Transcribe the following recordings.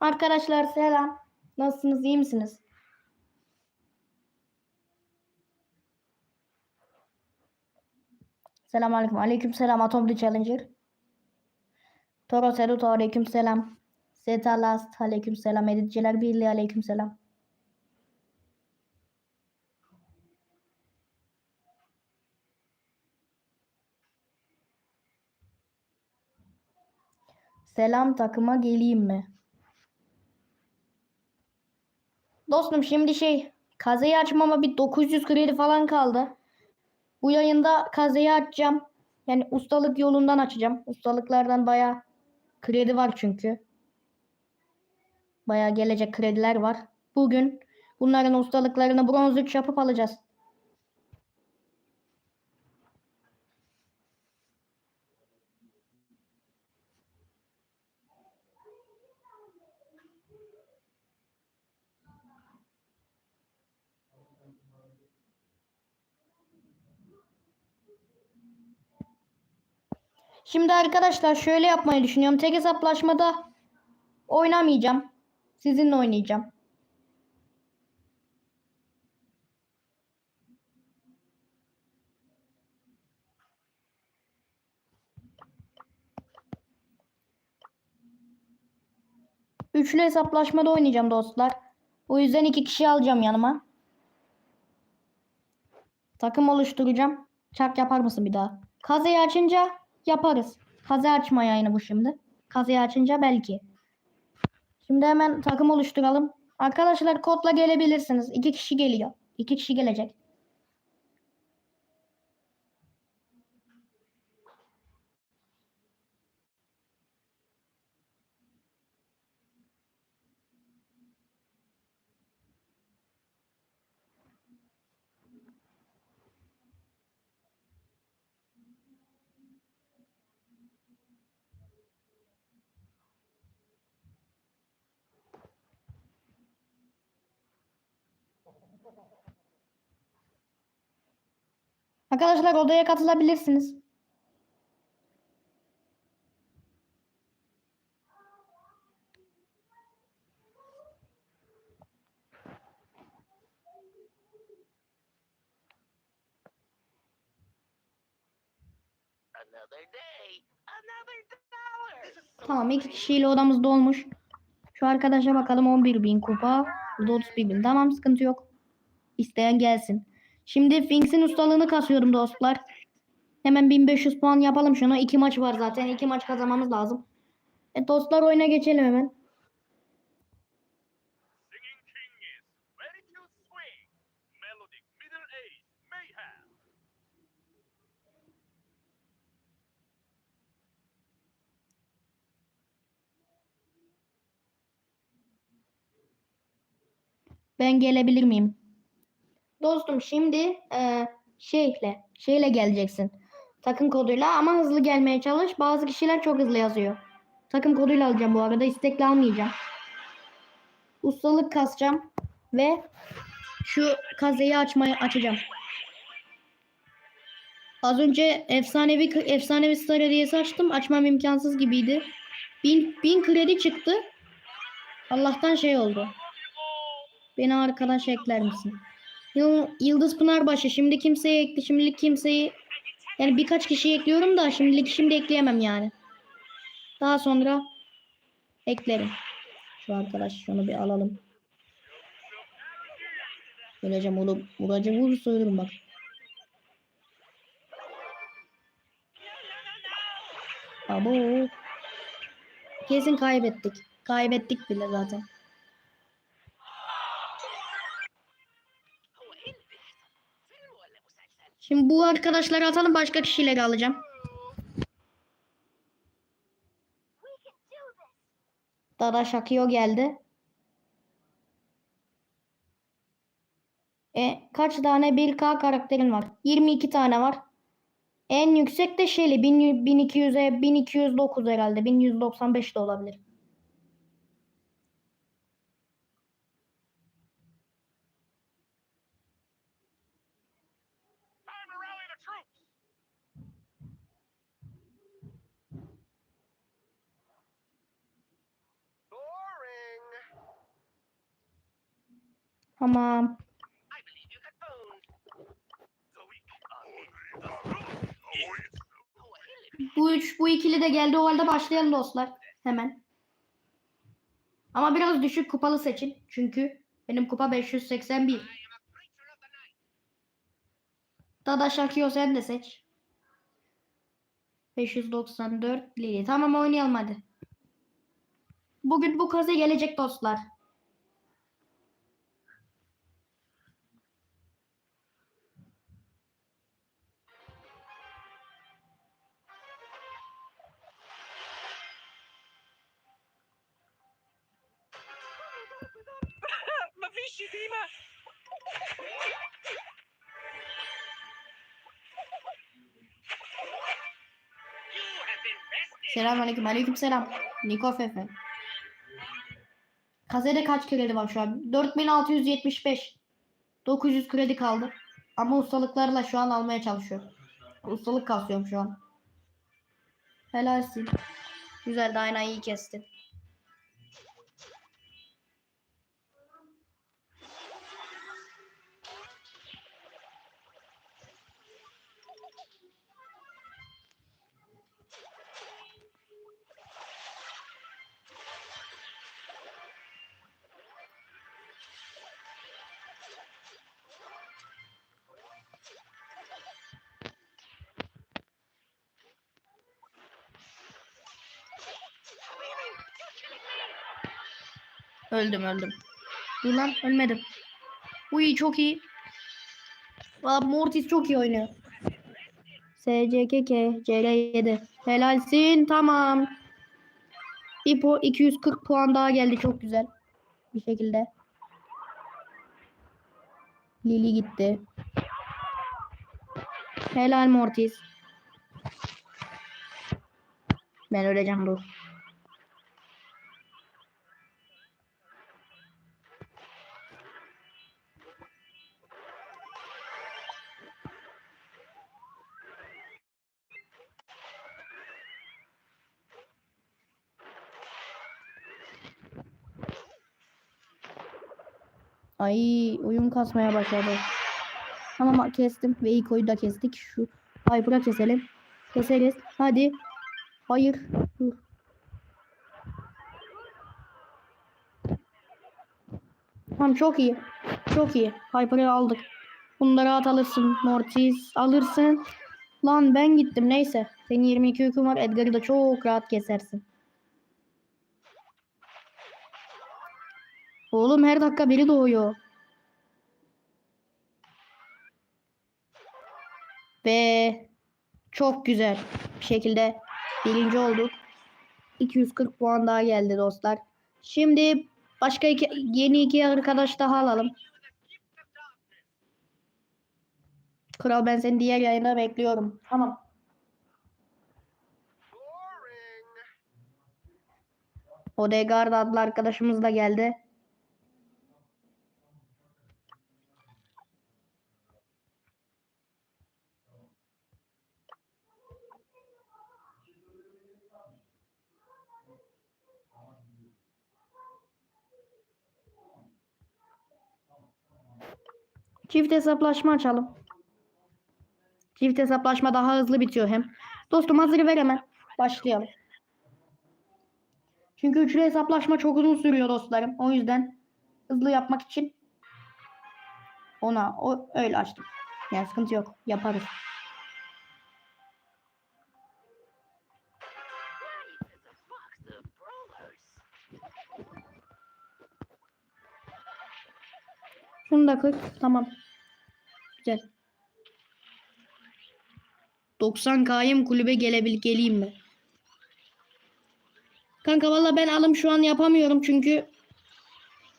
Arkadaşlar selam. Nasılsınız? iyi misiniz? Selam aleyküm. Aleyküm selam Atom Challenger. Toro Seruto aleyküm selam. Zeta Last aleyküm selam. Editçiler Birliği aleyküm selam. Selam takıma geleyim mi? Dostum şimdi şey kazeyi açmama bir 900 kredi falan kaldı. Bu yayında kazeyi açacağım. Yani ustalık yolundan açacağım. Ustalıklardan baya kredi var çünkü. Baya gelecek krediler var. Bugün bunların ustalıklarını bronz 3 yapıp alacağız. Şimdi arkadaşlar şöyle yapmayı düşünüyorum. Tek hesaplaşmada oynamayacağım. Sizinle oynayacağım. Üçlü hesaplaşmada oynayacağım dostlar. O yüzden iki kişi alacağım yanıma. Takım oluşturacağım. Çark yapar mısın bir daha? Kazeyi açınca yaparız. Kaze açma yayını bu şimdi. Kazeyi açınca belki. Şimdi hemen takım oluşturalım. Arkadaşlar kodla gelebilirsiniz. İki kişi geliyor. İki kişi gelecek. Arkadaşlar odaya katılabilirsiniz. Tamam iki kişiyle odamız dolmuş. Şu arkadaşa bakalım 11 bin kupa. Burada 31 bin. Tamam sıkıntı yok. İsteyen gelsin. Şimdi Finks'in ustalığını kasıyorum dostlar. Hemen 1500 puan yapalım şunu. İki maç var zaten. İki maç kazanmamız lazım. E dostlar oyuna geçelim hemen. Ben gelebilir miyim? Dostum şimdi e, şeyle şeyle geleceksin. Takım koduyla ama hızlı gelmeye çalış. Bazı kişiler çok hızlı yazıyor. Takım koduyla alacağım bu arada. istekli almayacağım. Ustalık kasacağım ve şu kazeyi açmayı açacağım. Az önce efsanevi efsanevi star hediyesi açtım. Açmam imkansız gibiydi. Bin, bin kredi çıktı. Allah'tan şey oldu. Beni arkadaş ekler misin? Yıl- Yıldız Pınarbaşı. Şimdi kimseyi ekli. Şimdilik kimseyi yani birkaç kişi ekliyorum da şimdilik şimdi ekleyemem yani. Daha sonra eklerim. Şu arkadaş şunu bir alalım. Öleceğim oğlum. Vuracağım vurursa ölürüm bak. Abo. Kesin kaybettik. Kaybettik bile zaten. Şimdi bu arkadaşları atalım başka kişileri alacağım. Dada Şakio geldi. E, kaç tane 1K karakterin var? 22 tane var. En yüksek de şeyli 1200'e 1209 herhalde. 1195 de olabilir. Tamam. Bu üç, bu ikili de geldi. O halde başlayalım dostlar. Hemen. Ama biraz düşük kupalı seçin. Çünkü benim kupa 581. Dada Shakio sen de seç. 594 Lili. Tamam oynayalım hadi. Bugün bu kaze gelecek dostlar. pesci şey prima. Selamünaleyküm. Aleyküm selam. Niko Fefe. Kazede kaç kredi var şu an? 4675. 900 kredi kaldı. Ama ustalıklarla şu an almaya çalışıyor. Ustalık kasıyorum şu an. Helalsin. Güzel Dayna iyi kestin. Öldüm öldüm. Dur lan ölmedim. Uy çok iyi. Valla Mortis çok iyi oynuyor. SCKK CR7. Helalsin tamam. Bir po 240 puan daha geldi çok güzel. Bir şekilde. Lili gitti. Helal Mortis. Ben öleceğim dur. Ay oyun kasmaya başladı. Tamam kestim ve ilk oyunu da kestik. Şu Piper'a keselim. Keseriz. Hadi. Hayır. Dur. Tamam çok iyi. Çok iyi. Piper'ı aldık. Bunları rahat alırsın. Mortis alırsın. Lan ben gittim neyse. Senin 22 hüküm var. Edgar'ı da çok rahat kesersin. Oğlum her dakika biri doğuyor. Ve çok güzel bir şekilde birinci olduk. 240 puan daha geldi dostlar. Şimdi başka iki, yeni iki arkadaş daha alalım. Kral ben seni diğer yayında bekliyorum. Tamam. Odegaard adlı arkadaşımız da geldi. Çift hesaplaşma açalım. Çift hesaplaşma daha hızlı bitiyor hem. Dostum hazır ver hemen. Başlayalım. Çünkü üçlü hesaplaşma çok uzun sürüyor dostlarım. O yüzden hızlı yapmak için ona o öyle açtım. Yani sıkıntı yok. Yaparız. Şunu da kır. Tamam. Güzel. 90 kayım kulübe gelebil geleyim mi? Kanka valla ben alım şu an yapamıyorum çünkü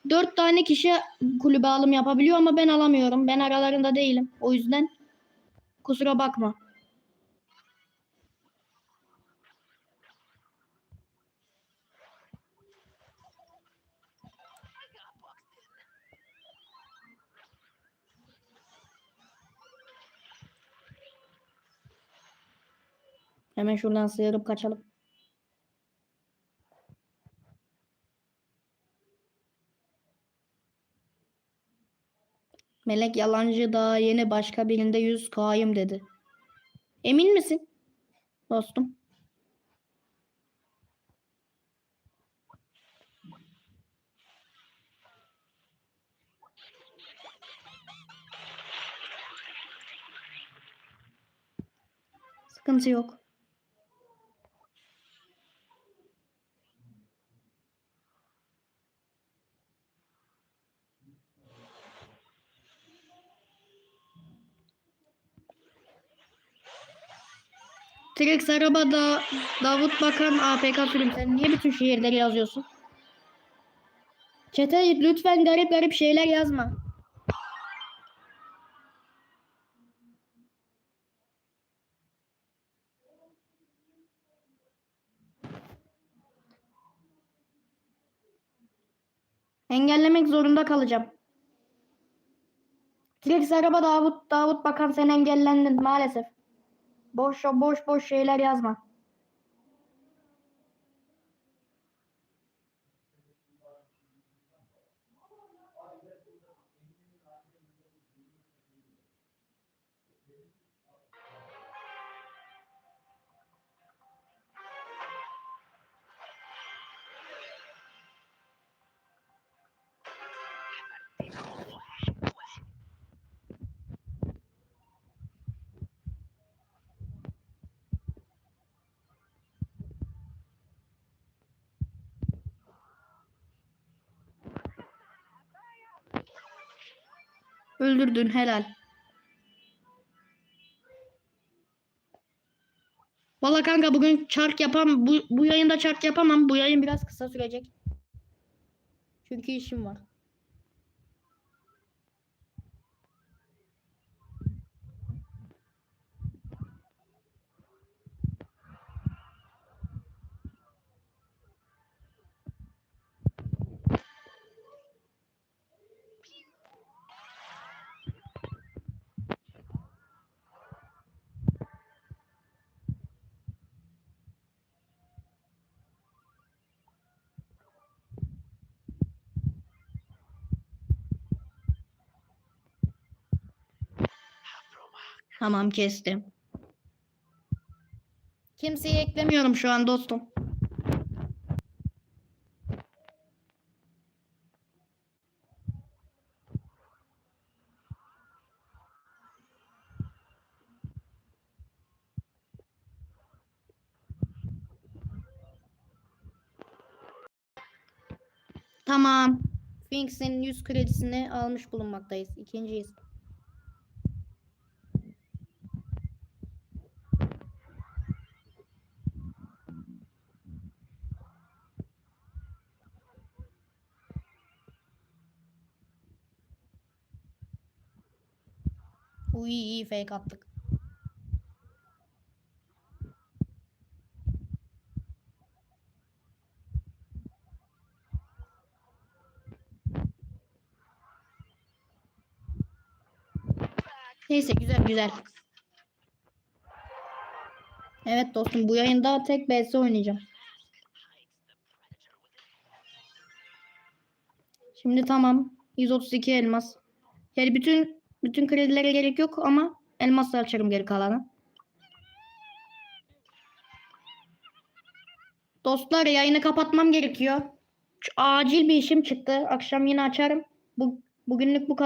4 tane kişi kulübe alım yapabiliyor ama ben alamıyorum. Ben aralarında değilim. O yüzden kusura bakma. Hemen şuradan sıyırıp kaçalım. Melek yalancı daha yeni başka birinde yüz kayım dedi. Emin misin? Dostum. Sıkıntı yok. Trix arabada Davut Bakan APK sürüm. Sen niye bütün şehirleri yazıyorsun? Çete lütfen garip garip şeyler yazma. Engellemek zorunda kalacağım. Trix araba Davut Davut Bakan sen engellendin maalesef. Boş boş boş şeyler yazma. Öldürdün helal. Valla kanka bugün çark yapam bu, bu yayında çark yapamam. Bu yayın biraz kısa sürecek. Çünkü işim var. Tamam kestim. Kimseyi eklemiyorum şu an dostum. Tamam. Sphinx'in 100 kredisini almış bulunmaktayız. İkinciyiz. Bu iyi iyi fake attık. Neyse güzel güzel. Evet dostum bu yayında tek BS oynayacağım. Şimdi tamam. 132 elmas. Yani bütün bütün kredilere gerek yok ama elmasla açarım geri kalanı. Dostlar yayını kapatmam gerekiyor. Acil bir işim çıktı. Akşam yine açarım. Bu bugünlük bu kadar.